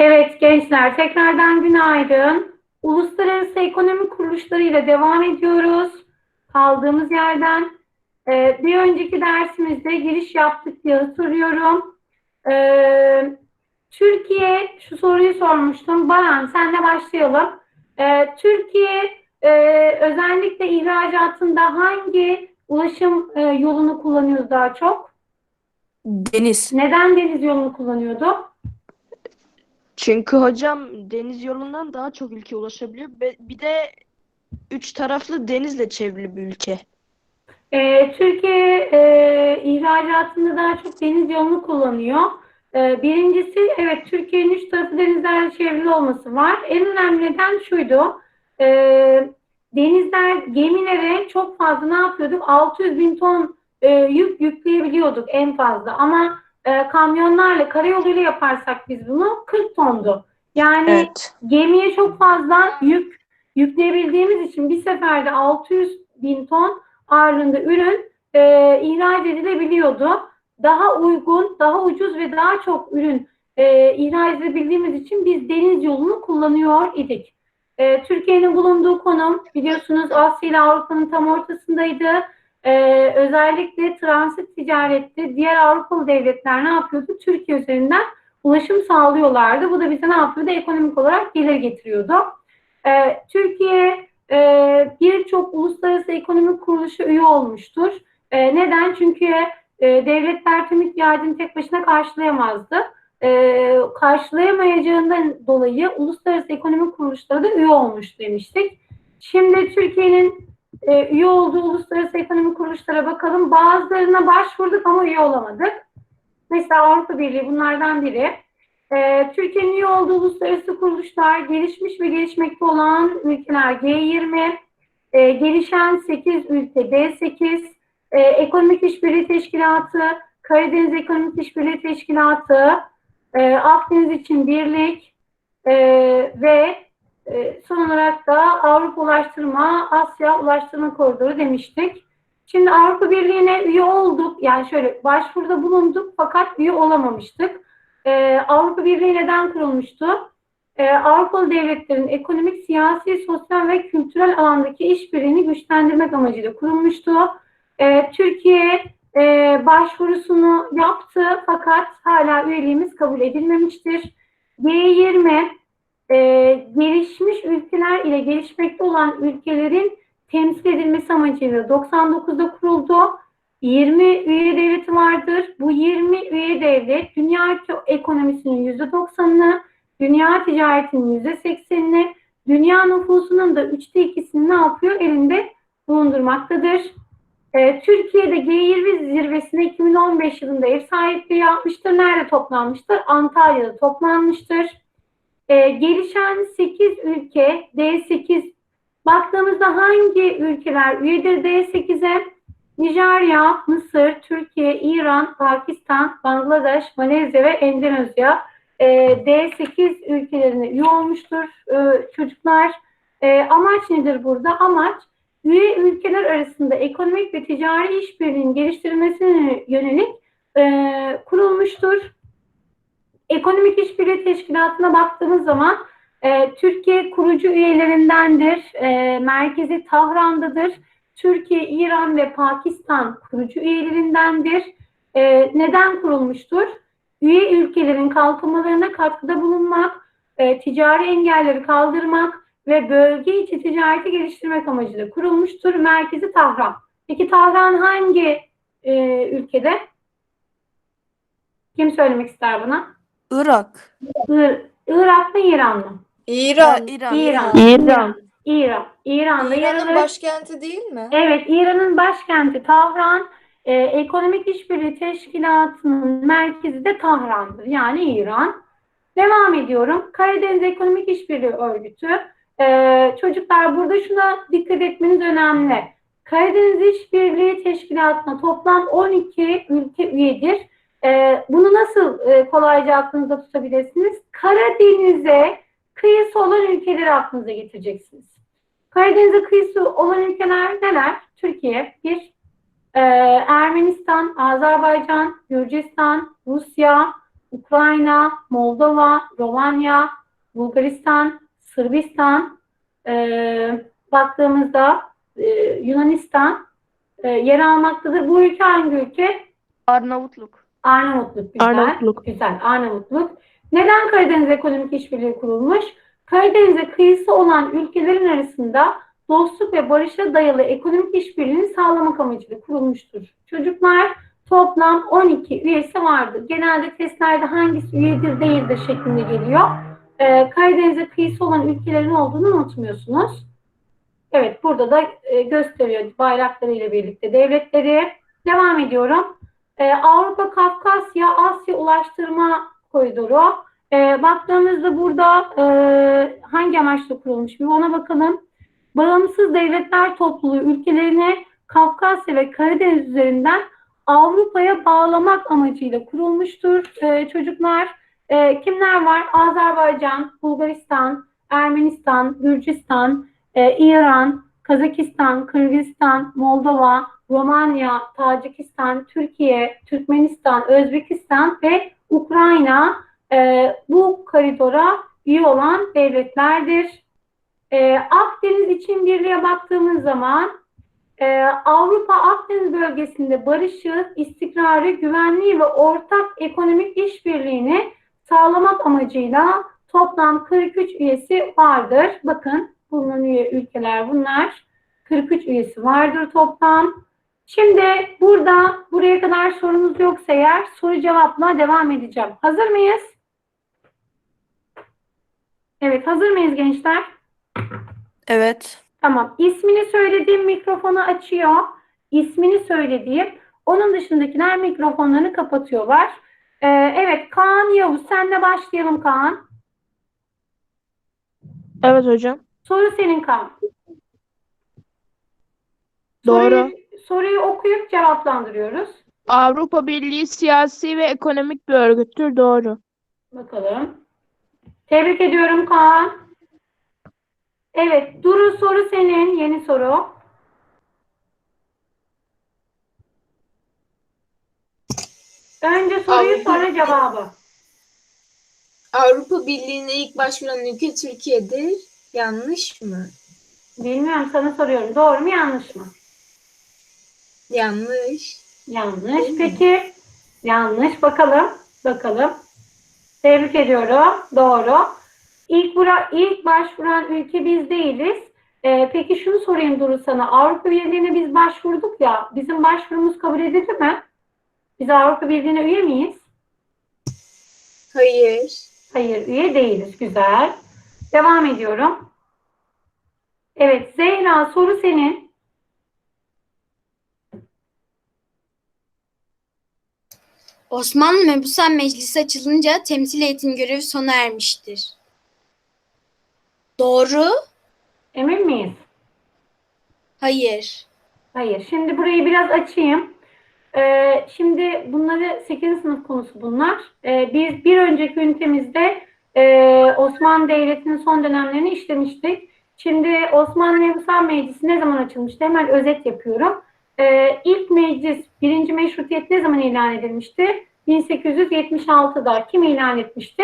Evet gençler tekrardan günaydın. Uluslararası ekonomi kuruluşları ile devam ediyoruz. Kaldığımız yerden. Ee, bir önceki dersimizde giriş yaptık diye hatırlıyorum. Ee, Türkiye, şu soruyu sormuştum. Baran senle başlayalım. Ee, Türkiye e, özellikle ihracatında hangi ulaşım e, yolunu kullanıyoruz daha çok? Deniz. Neden deniz yolunu kullanıyordu? Çünkü hocam deniz yolundan daha çok ülke ulaşabiliyor. Bir de üç taraflı denizle çevrili bir ülke. Ee, Türkiye e, ihracatında daha çok deniz yolunu kullanıyor. Ee, birincisi evet Türkiye'nin üç tarafı denizlerle çevrili olması var. En önemli neden şuydu. Ee, denizler gemilere çok fazla ne yapıyorduk? 600 bin ton e, yük yükleyebiliyorduk en fazla. Ama e, kamyonlarla karayoluyla yaparsak biz bunu 40 tondu. Yani Evet. gemiye çok fazla yük yükleyebildiğimiz için bir seferde 600 bin ton ağırlığında ürün e, ihraç edilebiliyordu. Daha uygun, daha ucuz ve daha çok ürün e, ihraç edebildiğimiz için biz deniz yolunu kullanıyor idik. E, Türkiye'nin bulunduğu konum biliyorsunuz Asya ile Avrupa'nın tam ortasındaydı. E, özellikle transit ticarette diğer Avrupalı devletler ne yapıyordu? Türkiye üzerinden ulaşım sağlıyorlardı. Bu da bize ne yapıyordu? Ekonomik olarak gelir getiriyordu. Ee, Türkiye e, birçok uluslararası ekonomik kuruluşa üye olmuştur. E, neden? Çünkü e, devletler tüm ihtiyacını tek başına karşılayamazdı. E, karşılayamayacağından dolayı uluslararası ekonomik kuruluşlara da üye olmuş demiştik. Şimdi Türkiye'nin e, üye olduğu uluslararası ekonomik kuruluşlara bakalım. Bazılarına başvurduk ama üye olamadık. Mesela Avrupa Birliği bunlardan biri. Ee, Türkiye'nin üye olduğu uluslararası kuruluşlar, gelişmiş ve gelişmekte olan ülkeler G20, e, gelişen 8 ülke D8, e, Ekonomik İşbirliği Teşkilatı, Karadeniz Ekonomik İşbirliği Teşkilatı, e, Akdeniz için Birlik e, ve e, son olarak da Avrupa Ulaştırma, Asya Ulaştırma Koridoru demiştik. Şimdi Avrupa Birliği'ne üye olduk. Yani şöyle başvuruda bulunduk fakat üye olamamıştık. Ee, Avrupa Birliği neden kurulmuştu? Ee, Avrupalı devletlerin ekonomik, siyasi, sosyal ve kültürel alandaki işbirliğini güçlendirmek amacıyla kurulmuştu. Ee, Türkiye e, başvurusunu yaptı fakat hala üyeliğimiz kabul edilmemiştir. G20 e, gelişmiş ülkeler ile gelişmekte olan ülkelerin temsil edilmesi amacıyla 99'da kuruldu. 20 üye devleti vardır. Bu 20 üye devlet dünya ekonomisinin %90'ını, dünya ticaretinin %80'ini, dünya nüfusunun da üçte ikisini ne yapıyor? Elinde bulundurmaktadır. Ee, Türkiye'de G20 zirvesine 2015 yılında ev sahipliği yapmıştır. Nerede toplanmıştır? Antalya'da toplanmıştır. Ee, gelişen 8 ülke D8 baktığımızda hangi ülkeler üyedir D8'e? Nijerya, Mısır, Türkiye, İran, Pakistan, Bangladeş, Malezya ve Endonezya e, D8 ülkelerine üye olmuştur e, çocuklar. E, amaç nedir burada? Amaç üye ülkeler arasında ekonomik ve ticari işbirliğinin geliştirilmesine yönelik e, kurulmuştur. Ekonomik İşbirliği Teşkilatı'na baktığımız zaman e, Türkiye kurucu üyelerindendir. E, merkezi Tahran'dadır. Türkiye, İran ve Pakistan kurucu üyelerindendir. E, neden kurulmuştur? Üye ülkelerin kalkınmalarına katkıda bulunmak, e, ticari engelleri kaldırmak ve bölge içi ticareti geliştirmek amacıyla kurulmuştur. Merkezi Tahran. Peki Tahran hangi e, ülkede? Kim söylemek ister buna? Irak. Ir Irak mı İran mı? İran. İran. İran. İran. İran. İran'da İran'ın alır. başkenti değil mi? Evet, İran'ın başkenti Tahran, e, Ekonomik İşbirliği Teşkilatı'nın merkezi de Tahran'dır. Yani İran. Devam ediyorum. Karadeniz Ekonomik İşbirliği Örgütü. E, çocuklar burada şuna dikkat etmeniz önemli. Karadeniz İşbirliği Teşkilatı'na toplam 12 ülke üyedir. E, bunu nasıl e, kolayca aklınızda tutabilirsiniz? Karadeniz'e kıyısı olan ülkeleri aklınıza getireceksiniz. Karadeniz'e kıyısı olan ülkeler neler? Türkiye, bir, e, Ermenistan, Azerbaycan, Gürcistan, Rusya, Ukrayna, Moldova, Romanya, Bulgaristan, Sırbistan, e, baktığımızda e, Yunanistan e, yer almaktadır. Bu ülke hangi ülke? Arnavutluk. Arnavutluk. Güzel. Arnavutluk. Güzel. Arnavutluk. Neden Karadeniz Ekonomik İşbirliği kurulmuş? Karadeniz'e kıyısı olan ülkelerin arasında dostluk ve barışa dayalı ekonomik işbirliğini sağlamak amacıyla kurulmuştur. Çocuklar toplam 12 üyesi vardır. Genelde testlerde hangisi üyedir değildir şeklinde geliyor. Ee, Karadeniz'e kıyısı olan ülkelerin olduğunu unutmuyorsunuz. Evet burada da e, gösteriyor bayraklarıyla birlikte devletleri. Devam ediyorum. Ee, Avrupa, Kafkasya, Asya Ulaştırma Koridoru. Ee, baktığımızda burada e, hangi amaçla kurulmuş bir ona bakalım. Bağımsız devletler topluluğu ülkelerini Kafkasya ve Karadeniz üzerinden Avrupa'ya bağlamak amacıyla kurulmuştur Ee, çocuklar. Ee, kimler var? Azerbaycan, Bulgaristan, Ermenistan, Gürcistan, e, İran, Kazakistan, Kırgızistan, Moldova, Romanya, Tacikistan, Türkiye, Türkmenistan, Özbekistan ve Ukrayna e, bu koridora üye olan devletlerdir. E, Akdeniz için birliğe baktığımız zaman e, Avrupa Akdeniz bölgesinde barışı, istikrarı, güvenliği ve ortak ekonomik işbirliğini sağlamak amacıyla toplam 43 üyesi vardır. Bakın bulunan üye ülkeler bunlar. 43 üyesi vardır toplam. Şimdi burada buraya kadar sorunuz yoksa eğer soru cevapla devam edeceğim. Hazır mıyız? Evet hazır mıyız gençler? Evet. Tamam. İsmini söylediğim mikrofonu açıyor. İsmini söylediğim. Onun dışındakiler mikrofonlarını kapatıyorlar. Ee, evet Kaan Yavuz senle başlayalım Kaan. Evet hocam. Soru senin Kaan. Doğru. Soruyu, soruyu okuyup cevaplandırıyoruz. Avrupa Birliği siyasi ve ekonomik bir örgüttür. Doğru. Bakalım. Tebrik ediyorum Kaan. Evet, Duru soru senin. Yeni soru. Önce soruyu Avrupa- sonra cevabı. Avrupa Birliği'ne ilk başvuran ülke Türkiye'dir. Yanlış mı? Bilmiyorum sana soruyorum. Doğru mu yanlış mı? Yanlış. Yanlış. Peki yanlış. Bakalım. Bakalım. Tebrik ediyorum. Doğru. İlk, bura, ilk başvuran ülke biz değiliz. Ee, peki şunu sorayım Duru sana. Avrupa Birliği'ne biz başvurduk ya. Bizim başvurumuz kabul edildi mi? Biz Avrupa Birliği'ne üye miyiz? Hayır. Hayır, üye değiliz. Güzel. Devam ediyorum. Evet, Zehra soru senin. Osmanlı Mebusan Meclisi açılınca temsil heyetin görevi sona ermiştir. Doğru? Emin miyiz? Hayır. Hayır. Şimdi burayı biraz açayım. Ee, şimdi bunları 8. sınıf konusu bunlar. Ee, biz bir önceki ünitemizde e, Osmanlı Devleti'nin son dönemlerini işlemiştik. Şimdi Osmanlı Mebusan Meclisi ne zaman açılmıştı? Hemen özet yapıyorum. Ee, ilk meclis, birinci meşrutiyet ne zaman ilan edilmişti? 1876'da. Kim ilan etmişti?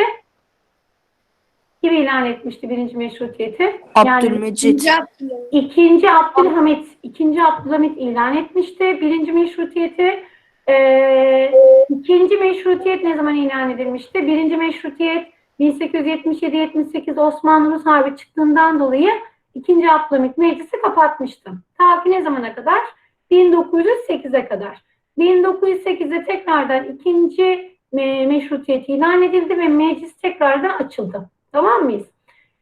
Kim ilan etmişti birinci meşrutiyeti? Abdülmecit. İkinci Abdülhamit, ikinci Abdülhamit ilan etmişti. Birinci meşrutiyeti, e, ikinci meşrutiyet ne zaman ilan edilmişti? Birinci meşrutiyet 1877-78 Osmanlı-Rus Harbi çıktığından dolayı ikinci Abdülhamit meclisi kapatmıştı. Ta ki ne zamana kadar? 1908'e kadar. 1908'de tekrardan ikinci me- meşrutiyet ilan edildi ve meclis tekrardan açıldı. Tamam mıyız?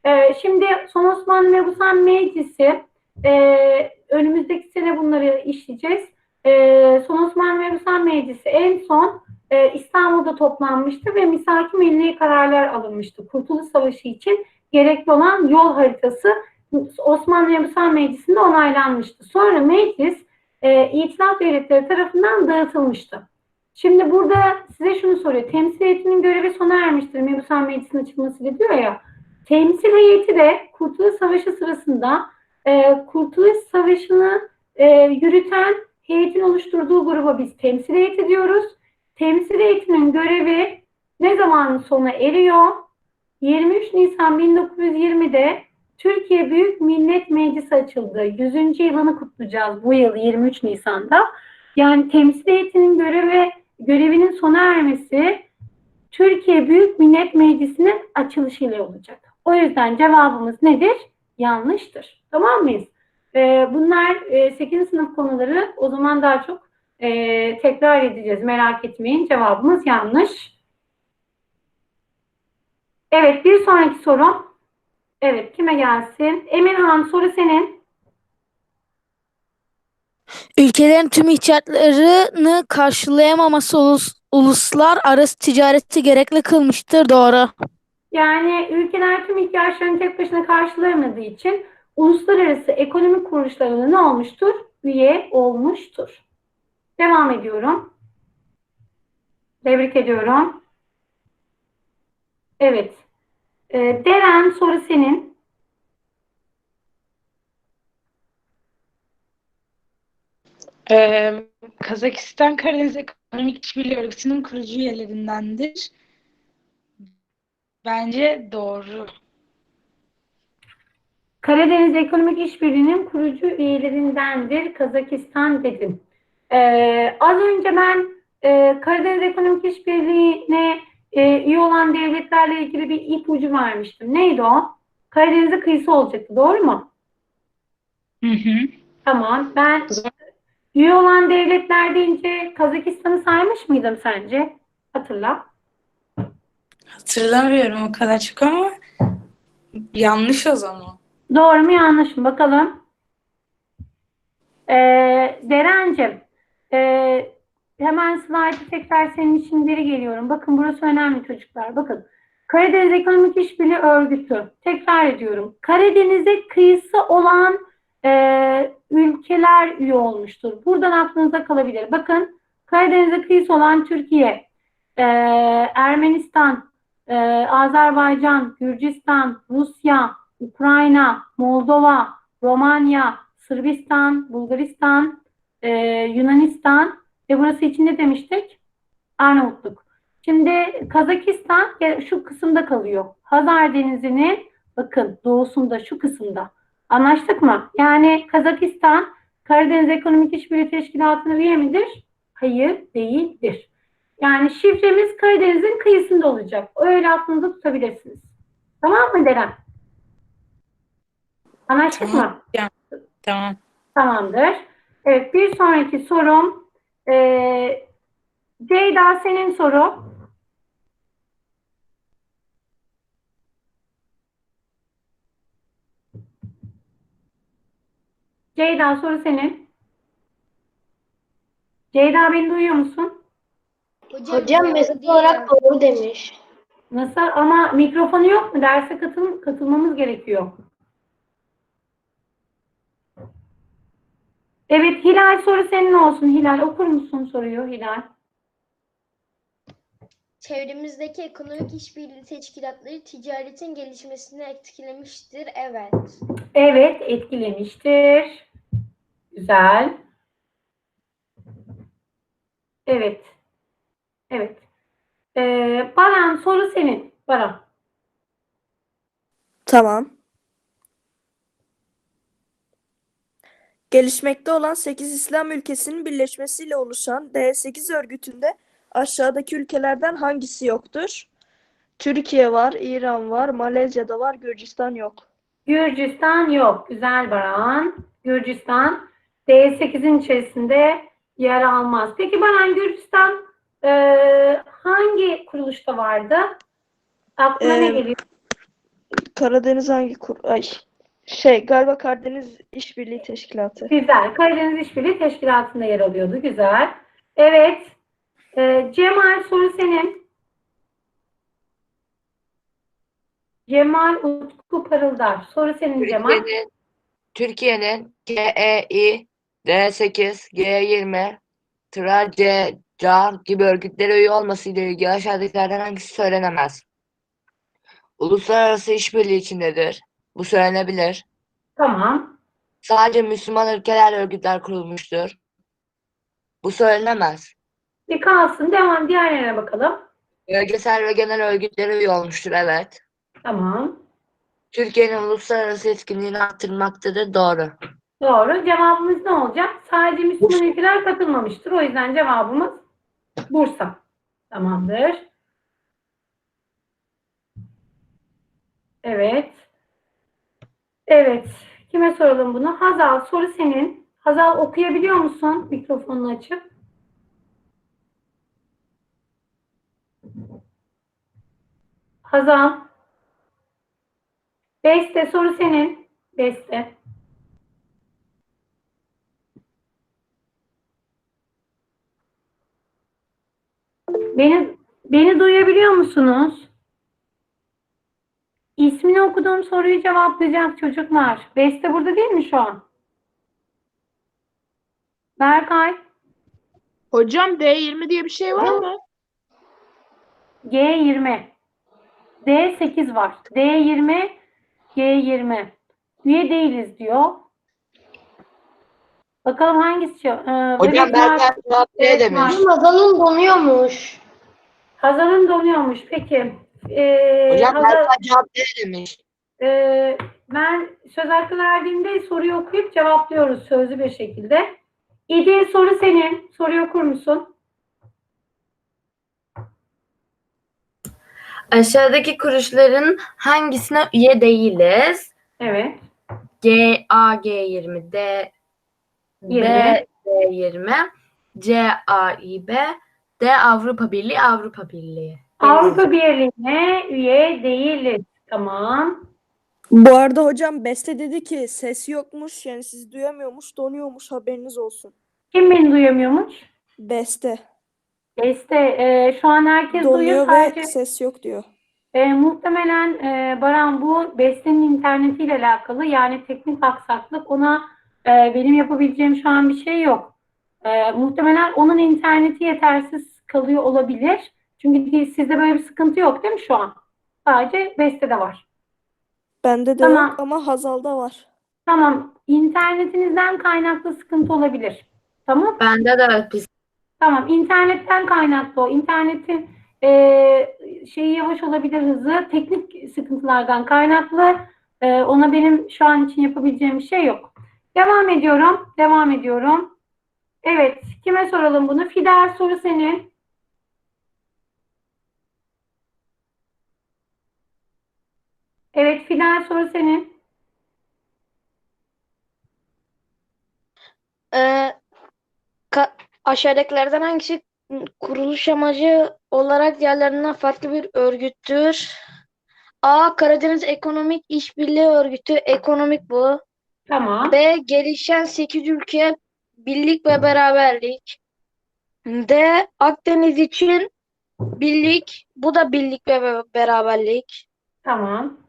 Ee, şimdi Son Osmanlı Mebusan Meclisi e, önümüzdeki sene bunları işleyeceğiz. E, Son Osmanlı Mebusan Meclisi en son e, İstanbul'da toplanmıştı ve misaki milli kararlar alınmıştı. Kurtuluş Savaşı için gerekli olan yol haritası Osmanlı Mebusan Meclisi'nde onaylanmıştı. Sonra meclis e, İtilaf Devletleri tarafından dağıtılmıştı. Şimdi burada size şunu soruyor. Temsil heyetinin görevi sona ermiştir. Mebusan Meclisi'nin açılması diyor ya. Temsil heyeti de Kurtuluş Savaşı sırasında e, Kurtuluş Savaşı'nı e, yürüten heyetin oluşturduğu gruba biz temsil heyeti diyoruz. Temsil heyetinin görevi ne zaman sona eriyor? 23 Nisan 1920'de Türkiye Büyük Millet Meclisi açıldı. 100. yılını kutlayacağız bu yıl 23 Nisan'da. Yani temsil heyetinin görevi, görevinin sona ermesi Türkiye Büyük Millet Meclisi'nin açılışıyla olacak. O yüzden cevabımız nedir? Yanlıştır. Tamam mıyız? Ee, bunlar e, 8. sınıf konuları. O zaman daha çok e, tekrar edeceğiz. Merak etmeyin. Cevabımız yanlış. Evet, bir sonraki sorum. Evet, kime gelsin? Emirhan soru senin. Ülkelerin tüm ihtiyaçlarını karşılayamaması ulus, uluslararası ticareti gerekli kılmıştır. Doğru. Yani ülkeler tüm ihtiyaçlarını tek başına karşılayamadığı için uluslararası ekonomik kuruluşlarına ne olmuştur? Üye olmuştur. Devam ediyorum. Tebrik ediyorum. Evet. Ee, Deren soru senin. Ee, Kazakistan Karadeniz Ekonomik İşbirliği Örgütü'nün kurucu üyelerindendir. Bence doğru. Karadeniz Ekonomik İşbirliği'nin kurucu üyelerindendir Kazakistan dedim. Ee, az önce ben e, Karadeniz Ekonomik İşbirliği'ne e, üye olan devletlerle ilgili bir ipucu vermiştim. Neydi o? Karadeniz'e kıyısı olacaktı, doğru mu? Hı hı. Tamam. Ben üye olan devletler deyince Kazakistan'ı saymış mıydım sence? Hatırla. Hatırlamıyorum o kadar çok ama yanlış o zaman. Doğru mu yanlış mı? Bakalım. Ee, Derencim, ee, hemen slaytı tekrar senin için geri geliyorum. Bakın burası önemli çocuklar. Bakın. Karadeniz Ekonomik İşbirliği Örgütü. Tekrar ediyorum. Karadeniz'e kıyısı olan ee, ülkeler üye olmuştur. Buradan aklınıza kalabilir. Bakın Karadeniz'e kıyısı olan Türkiye, ee, Ermenistan, ee, Azerbaycan, Gürcistan, Rusya, Ukrayna, Moldova, Romanya, Sırbistan, Bulgaristan, e, Yunanistan ve burası için ne demiştik? Arnavutluk. Şimdi Kazakistan ya- şu kısımda kalıyor. Hazar Denizi'nin bakın doğusunda şu kısımda. Anlaştık mı? Yani Kazakistan Karadeniz Ekonomik İşbirliği Teşkilatı'na üye midir? Hayır, değildir. Yani şifremiz Karadeniz'in kıyısında olacak. Öyle aklınızda tutabilirsiniz. Tamam mı Deren? Anlaştık Tamam. mı? Tamam. Tamamdır. Evet bir sonraki sorum eee Ceyda senin soru. Ceyda soru senin. Ceyda beni duyuyor musun? Hocam mesaj olarak doğru demiş. Nasıl? Ama mikrofonu yok mu? Derse katıl katılmamız gerekiyor. Evet Hilal soru senin olsun. Hilal okur musun soruyu Hilal? Çevremizdeki ekonomik işbirliği teşkilatları ticaretin gelişmesini etkilemiştir. Evet. Evet etkilemiştir. Güzel. Evet. Evet. Ee, Baran soru senin. Baran. Tamam. Gelişmekte olan 8 İslam ülkesinin birleşmesiyle oluşan D8 örgütünde aşağıdaki ülkelerden hangisi yoktur? Türkiye var, İran var, Malezya'da var, Gürcistan yok. Gürcistan yok. Güzel Baran. Gürcistan D8'in içerisinde yer almaz. Peki Baran Gürcistan e, hangi kuruluşta vardı? Aklına ne Ee, geliyor? Karadeniz hangi kur... Ay. Şey galiba Karadeniz İşbirliği Teşkilatı. Güzel. Karadeniz İşbirliği Teşkilatı'nda yer alıyordu. Güzel. Evet. Ee, Cemal soru senin. Cemal Utku Parıldar. Soru senin Cemal. Türkiye'nin Türkiye'nin KEİ, D8, G20, TRA, C, CAR gibi örgütlere üye olmasıyla ilgili aşağıdakilerden hangisi söylenemez? Uluslararası işbirliği içindedir. Bu söylenebilir. Tamam. Sadece Müslüman ülkelerle örgütler kurulmuştur. Bu söylenemez. Bir kalsın. Devam. Diğerlerine bakalım. Bölgesel ve genel örgütlere üye olmuştur. Evet. Tamam. Türkiye'nin uluslararası etkinliğini arttırmaktadır. Doğru. Doğru. Cevabımız ne olacak? Sadece Müslüman ülkeler katılmamıştır. O yüzden cevabımız Bursa. Tamamdır. Evet. Evet. Kime soralım bunu? Hazal soru senin. Hazal okuyabiliyor musun? Mikrofonunu açıp. Hazal. Beste soru senin. Beste. Beni beni duyabiliyor musunuz? İsmini okuduğum soruyu cevaplayacak çocuklar. Beste burada değil mi şu an? Berkay, Hocam D20 diye bir şey var mı? G20. D8 var. D20, G20. Üye değiliz diyor. Bakalım hangisi? Ee, Hocam Berkay cevap D demiş. Hazal'ın donuyormuş. Hazal'ın donuyormuş. Peki. Ee, Hocam Hazal- Berkay cevap D demiş. Ee, ben söz hakkı verdiğimde soruyu okuyup cevaplıyoruz sözlü bir şekilde. İdi soru senin. Soruyu okur musun? Aşağıdaki kuruluşların hangisine üye değiliz? Evet. G, A, G20, D, B, 20. D20, C, A, İ, B, D, Avrupa Birliği, Avrupa Birliği. Avrupa Birliği'ne üye değiliz. Tamam. Bu arada hocam Beste dedi ki ses yokmuş yani sizi duyamıyormuş donuyormuş haberiniz olsun. Kim beni duyamıyormuş? Beste Beste. e, şu an herkes duyuyor. donuyor Sadece ve ses yok diyor. e, muhtemelen e, Baran bu Beste'nin internetiyle alakalı. Yani teknik aksaklık. Ona e, benim yapabileceğim şu an bir şey yok. E, muhtemelen onun interneti yetersiz kalıyor olabilir. Çünkü di- sizde böyle bir sıkıntı yok değil mi şu an? Sadece Beste'de var. Bende de Tamam. yok ama Hazal'da var. Tamam. İnternetinizden kaynaklı sıkıntı olabilir. Tamam. Bende de biz Tamam. internetten kaynaklı o. İnternetin eee şeyi yavaş olabilir hızı. Teknik sıkıntılardan kaynaklı. Eee, ona benim şu an için yapabileceğim bir şey yok. Devam ediyorum. Devam ediyorum. Evet. Kime soralım bunu? Fidel soru senin. Evet. Fidel soru senin. Ee, aşağıdakilerden hangisi kuruluş amacı olarak diğerlerinden farklı bir örgüttür? A. Karadeniz Ekonomik İşbirliği Örgütü. Ekonomik bu. Tamam. B. Gelişen 8 ülke birlik ve beraberlik. D. Akdeniz için birlik. Bu da birlik ve be- beraberlik. Tamam.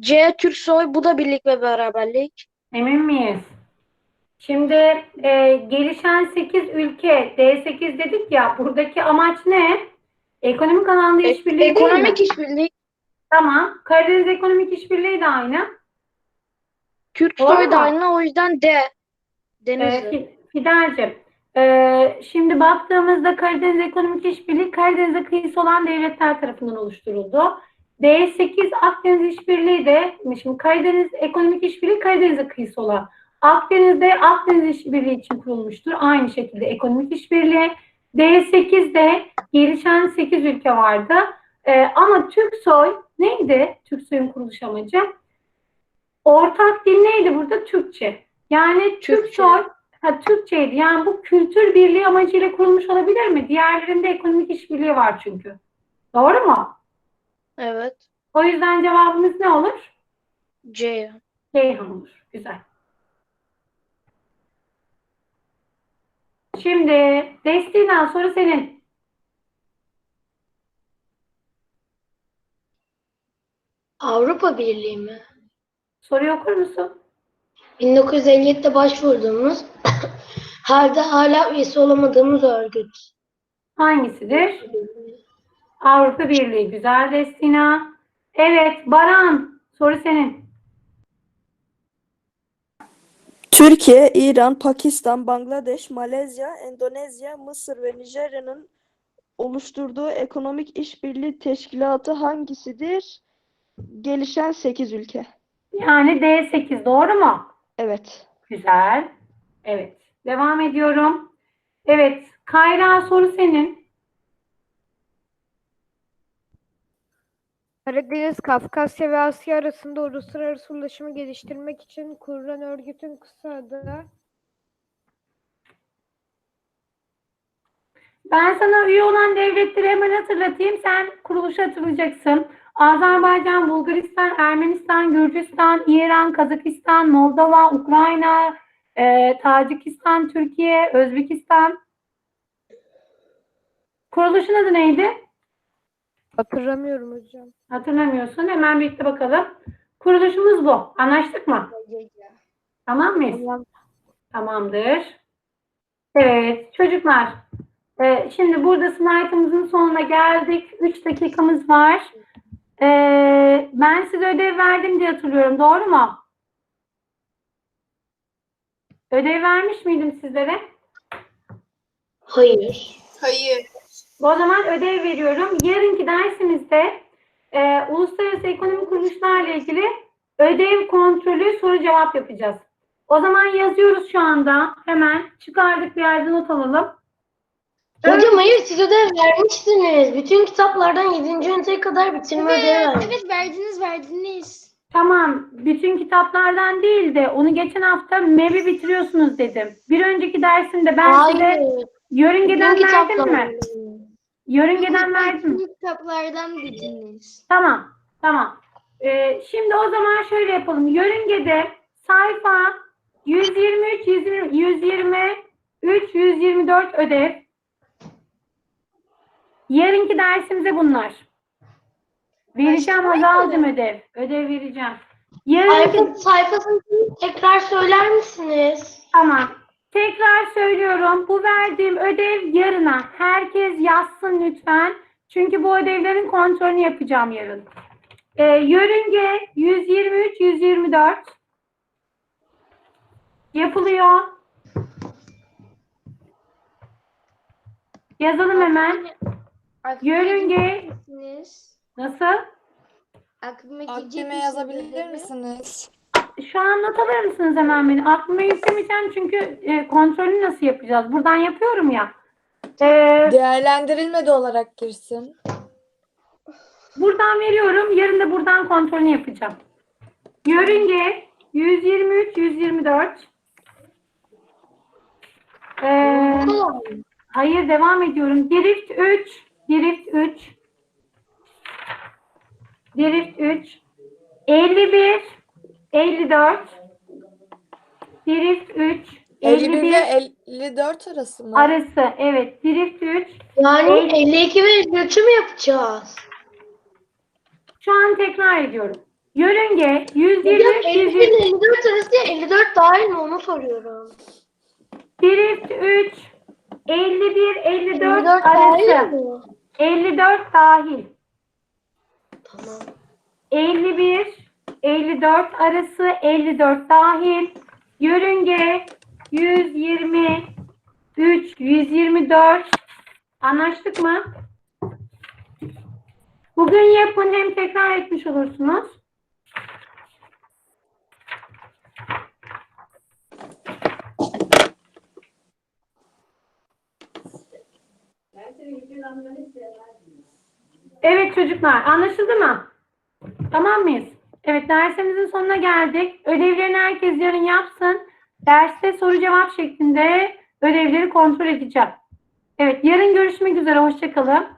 C. Türksoy. Bu da birlik ve beraberlik. Emin miyiz? Şimdi e, gelişen 8 ülke D8 dedik ya buradaki amaç ne? Ekonomik alanda E- işbirliği değil mi? Ekonomik işbirlik. Tamam. Karadeniz Ekonomik İşbirliği de aynı. Doğru Türksoy da mu? aynı. O yüzden D. E, Denizli. Fi- Fidel'cim, e, şimdi baktığımızda Karadeniz Ekonomik İşbirliği Karadeniz'e kıyısı olan devletler tarafından oluşturuldu. D8 Akdeniz İşbirliği de şimdi Karadeniz Ekonomik İşbirliği Karadeniz'e kıyısı olan Akdeniz'de Akdeniz İşbirliği için kurulmuştur. Aynı şekilde ekonomik işbirliği. D8'de gelişen 8 ülke vardı. E, ama Türksoy neydi? Türksoy'un kuruluş amacı. Ortak dil neydi burada? Türkçe. Yani Türksoy ha, Türkçeydi. Yani bu kültür birliği amacıyla kurulmuş olabilir mi? Diğerlerinde ekonomik işbirliği var çünkü. Doğru mu? Evet. O yüzden cevabımız ne olur? C. Ceyhan olur. Güzel. Şimdi Destina soru senin. Avrupa Birliği mi? Soruyu okur musun? 1957'de başvurduğumuz halde hala üyesi olamadığımız örgüt. Hangisidir? Avrupa Birliği. Güzel Destina. Evet Baran soru senin. Türkiye, İran, Pakistan, Bangladeş, Malezya, Endonezya, Mısır ve Nijerya'nın oluşturduğu ekonomik işbirliği teşkilatı hangisidir? Gelişen 8 ülke. Yani D8 doğru mu? Evet. Güzel. Evet. Devam ediyorum. Evet. Kayra soru senin. Karadeniz, Kafkasya ve Asya arasında uluslararası ulaşımı geliştirmek için kurulan örgütün kısa adı. Ben sana üye olan devletleri hemen hatırlatayım. Sen kuruluşu hatırlayacaksın. Azerbaycan, Bulgaristan, Ermenistan, Gürcistan, İran, Kazakistan, Moldova, Ukrayna, e, Tacikistan, Türkiye, Özbekistan. Kuruluşun adı neydi? Hatırlamıyorum hocam. Hatırlamıyorsun. Hemen birlikte bakalım. Kuruluşumuz bu. Anlaştık mı? Tamam mıyız? Tamamdır. Evet çocuklar. e, şimdi burada slaytımızın sonuna geldik. 3 dakikamız var. E, ben size ödev verdim diye hatırlıyorum. Doğru mu? Ödev vermiş miydim sizlere? Hayır. Hayır. O zaman ödev veriyorum. Yarınki dersimizde e, uluslararası ekonomik kuruluşlarla ilgili ödev kontrolü soru cevap yapacağız. O zaman yazıyoruz şu anda. Hemen çıkardık bir yerde not alalım. Hocam hayır siz ödev vermiştiniz. Bütün kitaplardan 7. üniteye kadar bitirme ödevi vermiş. Evet verdiniz verdiniz. Tamam, bütün kitaplardan değil de onu geçen hafta MEB'i bitiriyorsunuz dedim. Bir önceki dersimde ben size yörüngeden verdim mi? Yörüngeden verdim kitaplardan bildiniz. Tamam, tamam. Ee, şimdi o zaman şöyle yapalım. Yörüngede sayfa 123, 120, 123, 124 ödev. Yarınki dersimize bunlar. Vereceğim Hazal'cığım ödev. Ödev vereceğim. Yarınki, Sayfa, sayfasını tekrar söyler misiniz? tamam. Tekrar söylüyorum. Bu verdiğim ödev yarına. Herkes yazsın lütfen. Çünkü bu ödevlerin kontrolünü yapacağım yarın. Ee, yörünge 123, 124 yapılıyor. Yazalım hemen. Yörünge nasıl? Aklıma yazabilir misiniz? Şu an not alır mısınız hemen beni? Aklıma yüklemeyeceğim çünkü e, kontrolünü nasıl yapacağız? Buradan yapıyorum ya. Ee, Değerlendirilmedi olarak girsin. Buradan veriyorum. Yarın da buradan kontrolünü yapacağım. Yörünge 123, 124. Ee, hayır devam ediyorum. Drift 3, drift 3. Drift 3. 51, 54. Drift 3. 51 51 ile 54 arası mı? arası. Evet. Drift 3. Yani Evet. 52 ve 53'ü mü yapacağız? Şu an tekrar ediyorum. Yörünge 123, Hocam 52 123. ile 54 arası ya 54 dahil mi onu soruyorum. Drift 3, 51, 54 54 dahil arası. mi? 54 dahil. Tamam. 51, 54 arası, 54 dahil. Yörünge 123, 124. Anlaştık mı? Bugün yapın hem tekrar etmiş olursunuz. Evet çocuklar anlaşıldı mı? Tamam mıyız? Evet dersimizin sonuna geldik. Ödevlerini herkes yarın yapsın. Derste soru cevap şeklinde ödevleri kontrol edeceğim. Evet yarın görüşmek üzere. Hoşçakalın.